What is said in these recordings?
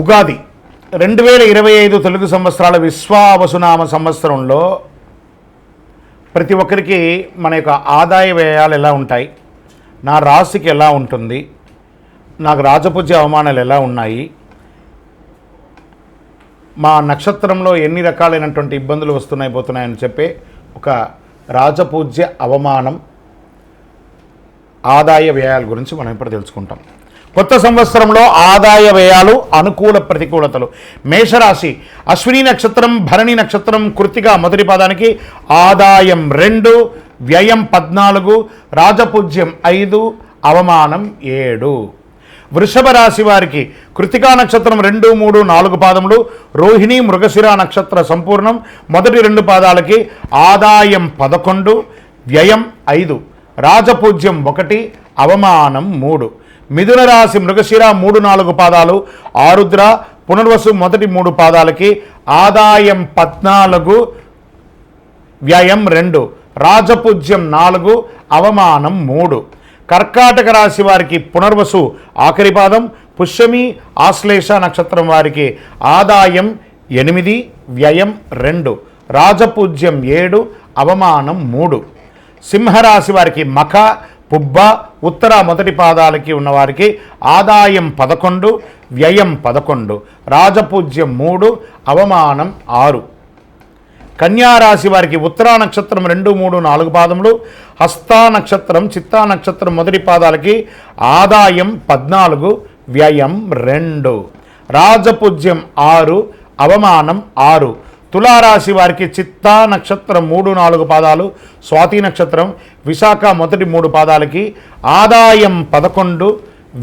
ఉగాది. రెండు వేల ఇరవై ఐదు తెలుగు సంవత్సరాల విశ్వావసునామ సంవత్సరంలో ప్రతి ఒక్కరికి మన యొక్క ఆదాయ వ్యయాలు ఎలా ఉంటాయి? నా రాశికి ఎలా ఉంటుంది? నాకు రాజపూజ్య అవమానాలు ఎలా ఉన్నాయి? మా నక్షత్రంలో ఎన్ని రకాలైనటువంటి ఇబ్బందులు వస్తున్నాయి పోతున్నాయని చెప్పే ఒక రాజపూజ్య అవమానం ఆదాయ వ్యయాల గురించి మనం ఇప్పుడు తెలుసుకుంటాం. కొత్త సంవత్సరంలో ఆదాయ వ్యయాలు అనుకూల ప్రతికూలతలు. మేషరాశి అశ్విని నక్షత్రం భరణి నక్షత్రం కృతిగా మొదటి పాదానికి ఆదాయం రెండు వ్యయం పద్నాలుగు రాజపూజ్యం ఐదు అవమానం ఏడు. వృషభ రాశి వారికి కృతికా నక్షత్రం రెండు మూడు నాలుగు పాదములు రోహిణి మృగశిర నక్షత్ర సంపూర్ణం మొదటి రెండు పాదాలకి ఆదాయం పదకొండు వ్యయం ఐదు రాజపూజ్యం ఒకటి అవమానం మూడు. మిథున రాశి మృగశిర మూడు నాలుగు పాదాలు ఆరుద్ర పునర్వసు మొదటి మూడు పాదాలకి ఆదాయం పద్నాలుగు వ్యయం రెండు రాజపూజ్యం నాలుగు అవమానం మూడు. కర్కాటక రాశి వారికి పునర్వసు ఆఖరి పాదం పుష్యమి ఆశ్లేష నక్షత్రం వారికి ఆదాయం ఎనిమిది వ్యయం రెండు రాజపూజ్యం ఏడు అవమానం మూడు. సింహరాశి వారికి మఖ పుబ్బ ఉత్తర మొదటి పాదాలకి ఉన్నవారికి ఆదాయం పదకొండు వ్యయం పదకొండు రాజపూజ్యం మూడు అవమానం ఆరు. కన్యారాశి వారికి ఉత్తరా నక్షత్రం రెండు మూడు నాలుగు పాదములు హస్తా నక్షత్రం చిత్తా నక్షత్రం మొదటి పాదాలకి ఆదాయం పద్నాలుగు వ్యయం రెండు. రాజపూజ్యం ఆరు అవమానం ఆరు. తులారాశి వారికి చిత్తా నక్షత్రం మూడు నాలుగు పాదాలు స్వాతి నక్షత్రం విశాఖ మొదటి మూడు పాదాలకి ఆదాయం పదకొండు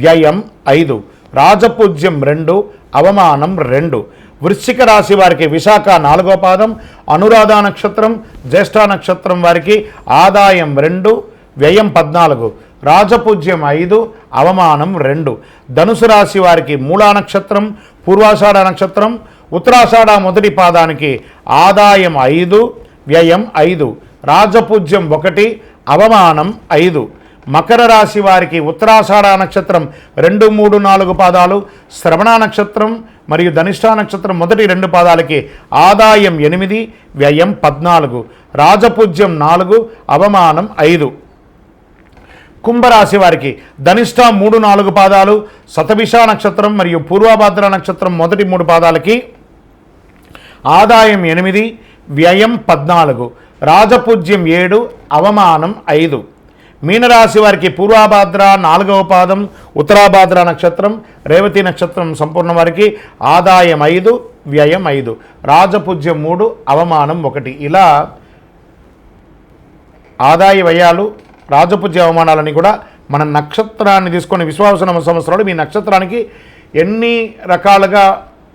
వ్యయం ఐదు రాజపూజ్యం రెండు అవమానం రెండు. వృశ్చిక రాశి వారికి విశాఖ నాలుగో పాదం అనురాధ నక్షత్రం జ్యేష్ఠ నక్షత్రం వారికి ఆదాయం రెండు వ్యయం పద్నాలుగు. రాజపూజ్యం ఐదు అవమానం రెండు. ధనుసు రాశి వారికి మూలా నక్షత్రం పూర్వాషాఢ నక్షత్రం ఉత్తరాషాఢ మొదటి పాదానికి ఆదాయం ఐదు వ్యయం ఐదు రాజపూజ్యం ఒకటి అవమానం ఐదు. మకర రాశి వారికి ఉత్తరాషాఢ నక్షత్రం రెండు మూడు నాలుగు పాదాలు శ్రవణ నక్షత్రం మరియు ధనిష్ఠా నక్షత్రం మొదటి రెండు పాదాలకి ఆదాయం ఎనిమిది వ్యయం పద్నాలుగు. రాజపూజ్యం నాలుగు అవమానం ఐదు. కుంభరాశి వారికి ధనిష్ట మూడు నాలుగు పాదాలు శతభిష నక్షత్రం మరియు పూర్వభద్ర నక్షత్రం మొదటి మూడు పాదాలకి ఆదాయం ఎనిమిది వ్యయం పద్నాలుగు రాజపూజ్యం ఏడు అవమానం ఐదు. మీనరాశి వారికి పూర్వాభాద్ర నాలుగవ పాదం ఉత్తరాభాద్ర నక్షత్రం రేవతి నక్షత్రం సంపూర్ణ వారికి ఆదాయం ఐదు వ్యయం ఐదు. రాజపూజ్యం మూడు అవమానం ఒకటి. ఇలా ఆదాయ వ్యయాలు రాజపూజ్య అవమానాలని కూడా మన నక్షత్రాన్ని తీసుకొని విశ్వాసన సంవత్సరాలు మీ నక్షత్రానికి ఎన్ని రకాలుగా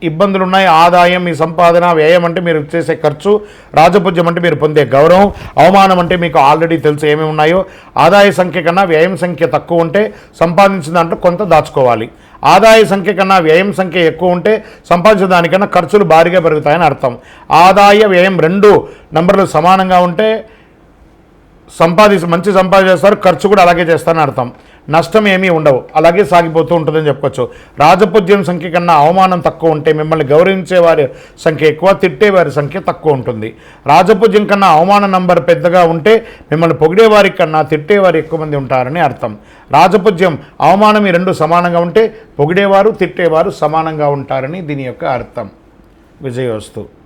ఇబ్బందులు ఉన్నాయి ఆదాయం మీ సంపాదన వ్యయం అంటే మీరు చేసే ఖర్చు రాజపూజ్యం అంటే మీరు పొందే గౌరవం అవమానం అంటే మీకు ఆల్రెడీ తెలుసు ఏమేమి ఉన్నాయో. ఆదాయ సంఖ్య కన్నా వ్యయం సంఖ్య తక్కువ ఉంటే సంపాదించిన దాంట్లో కొంత దాచుకోవాలి. ఆదాయ సంఖ్య కన్నా వ్యయం సంఖ్య ఎక్కువ ఉంటే సంపాదించిన దానికన్నా ఖర్చులు భారీగా పెరుగుతాయని అర్థం. ఆదాయ వ్యయం రెండు నంబర్లు సమానంగా ఉంటే సంపాది మంచి సంపాదిస్తారు ఖర్చు కూడా అలాగే చేస్తారని అర్థం. నష్టం ఏమీ ఉండవు. అలాగే సాగిపోతూ ఉంటుందని చెప్పుకోవచ్చు. రాజపూజ్యం సంఖ్య కన్నా అవమానం తక్కువ ఉంటే మిమ్మల్ని గౌరవించే వారి సంఖ్య ఎక్కువ తిట్టేవారి సంఖ్య తక్కువ ఉంటుంది. రాజపూజ్యం కన్నా అవమాన నంబర్ పెద్దగా ఉంటే మిమ్మల్ని పొగిడేవారి కన్నా తిట్టేవారు ఎక్కువ మంది ఉంటారని అర్థం. రాజపూజ్యం అవమానం ఈ రెండు సమానంగా ఉంటే పొగిడేవారు తిట్టేవారు సమానంగా ఉంటారని దీని యొక్క అర్థం. విజయోస్తు